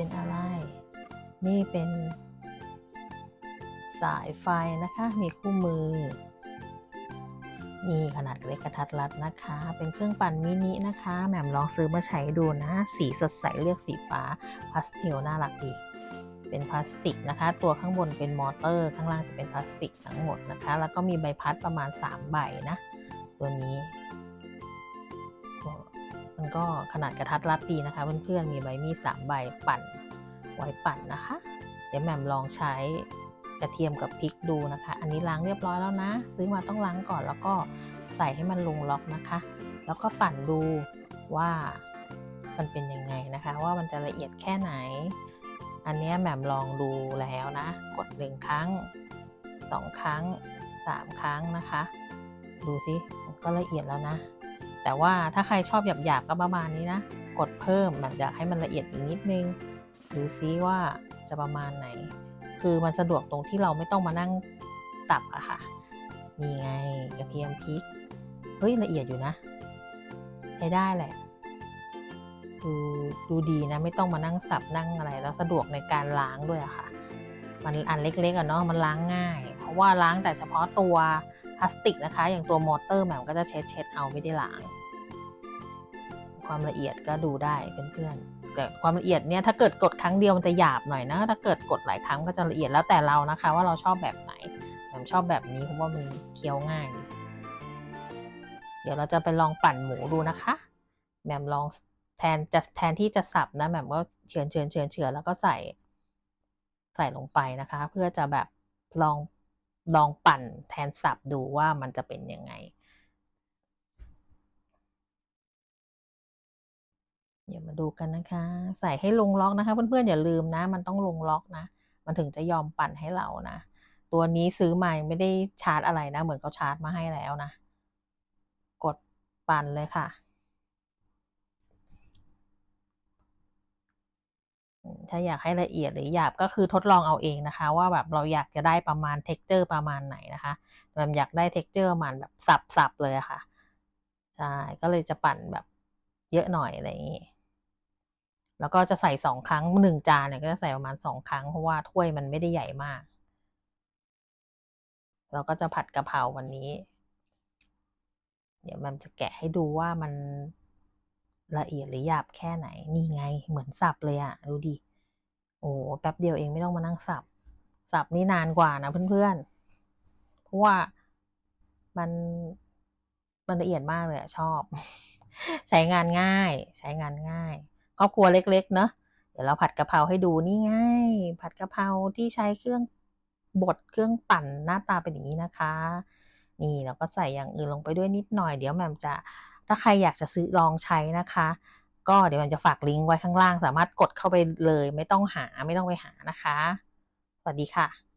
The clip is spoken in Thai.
เป็นอะไร นี่เป็นสายไฟนะคะ มีคู่มือ นี่ขนาดเล็กกระทัดรัดนะคะ เป็นเครื่องปั่นมินินะคะ แหม่มลองซื้อมาใช้ดูนะ สีสดใสเลือกสีฟ้าพาสเทลน่ารักดี เป็นพลาสติกนะคะ ตัวข้างบนเป็นมอเตอร์ ข้างล่างจะเป็นพลาสติกทั้งหมดนะคะ แล้วก็มีใบพัดประมาณ 3 ใบนะ ตัวนี้ ก็ขนาดกระทัดรัดดีนะคะเพื่อนๆมีใบมีดสามใบปั่นไว้ปั่นนะคะ เดี๋ยวแหม่มลองใช้กระเทียมกับพริกดูนะคะ อันนี้ล้างเรียบร้อยแล้วนะ ซื้อมาต้องล้างก่อนแล้วก็ใส่ให้มันลงล็อกนะคะ แล้วก็ปั่นดูว่ามันเป็นยังไงนะคะ ว่ามันจะละเอียดแค่ไหน อันนี้แหม่มลองดูแล้วนะ กดหนึ่งครั้งสองครั้งสามครั้งนะคะ ดูสิก็ละเอียดแล้วนะ แต่ว่าถ้าใครชอบหยาบๆก็ประมาณนี้นะ กดเพิ่มแบบอยากให้มันละเอียดอีกนิดนึง ดูซิว่าจะประมาณไหน คือมันสะดวกตรงที่เราไม่ต้องมานั่งสับอะค่ะมีไงกระเทียมพริก เฮ้ยละเอียดอยู่นะ ใช้ได้แหละ ดูดูดีนะ ไม่ต้องมานั่งสับนั่งอะไร แล้วสะดวกในการล้างด้วยอะค่ะ มันอันเล็กๆอะเนาะมันล้างง่าย เพราะว่าล้างแต่เฉพาะตัว พลาสติกนะคะ อย่างตัวมอเตอร์แหม่มก็จะเช็ดเช็ดเอาไม่ได้ล้าง ความละเอียดก็ดูได้เพื่อนๆแต่ความละเอียดเนี่ยถ้าเกิดกดครั้งเดียวมันจะหยาบหน่อยนะ ถ้าเกิดกดหลายครั้งก็จะละเอียดแล้วแต่เรานะคะ ว่าเราชอบแบบไหนผมชอบแบบนี้เพราะว่ามันเคี้ยวง่าย เดี๋ยวเราจะไปลองปั่นหมูดูนะคะแหม่มลองแทนจะแทนที่จะสับนะแหม่มก็เฉือนเฉือนเฉือนเฉือนแล้วก็ใส่ใส่ลงไปนะคะ เพื่อจะแบบลอง ลองปั่นแทนสับดูว่ามันจะเป็นยังไง เดี๋ยวมาดูกันนะคะ ใส่ให้ลงล็อกนะคะเพื่อนๆอย่าลืมนะ มันต้องลงล็อกนะ มันถึงจะยอมปั่นให้เรานะ ตัวนี้ซื้อใหม่ไม่ได้ชาร์จอะไรนะ เหมือนเขาชาร์จมาให้แล้วนะ กดปั่นเลยค่ะ ถ้าอยากให้ละเอียดหรือหยาบก็คือทดลองเอาเองนะคะ ว่าแบบเราอยากจะได้ประมาณเท็กเจอร์ประมาณไหนนะคะแบบอยากได้เท็กเจอร์มาณแบบสับๆเลยะค่ะใช่ก็เลยจะปั่นแบบเยอะหน่อยอะไรอย่างนี้แล้วก็จะใส่สองครั้งหนึ่งจานเนี่ยก็จะใส่ประมาณสองครั้งเพราะว่าถ้วยมันไม่ได้ใหญ่มากเราก็จะผัดกะเพราวันนี้ เดี๋ยวมันจะแกะให้ดูว่ามันละเอียดหรือหยาบแค่ไหน นี่ไงเหมือนสับเลยอะดูดิ โอ้แป๊บเดียวเองไม่ต้องมานั่งสับ สับนี่นานกว่านะเพื่อนๆ เพราะว่ามันมันละเอียดมากเลยชอบ ใช้งานง่าย ใช้งานง่ายครอบครัวเล็ก ๆ เนอะเดี๋ยวเราผัดกะเพราให้ดูนี่ไงผัดกะเพราที่ใช้เครื่องบดเครื่องปั่นหน้าตาเป็นอย่างนี้นะคะ นี่เราก็ใส่อย่างอื่นลงไปด้วยนิดหน่อย เดี๋ยวแม่มจะถ้าใครอยากจะซื้อลองใช้นะคะ ก็เดี๋ยวมันจะฝากลิงก์ไว้ข้างล่าง สามารถกดเข้าไปเลย ไม่ต้องหาไม่ต้องไปหานะคะ สวัสดีค่ะ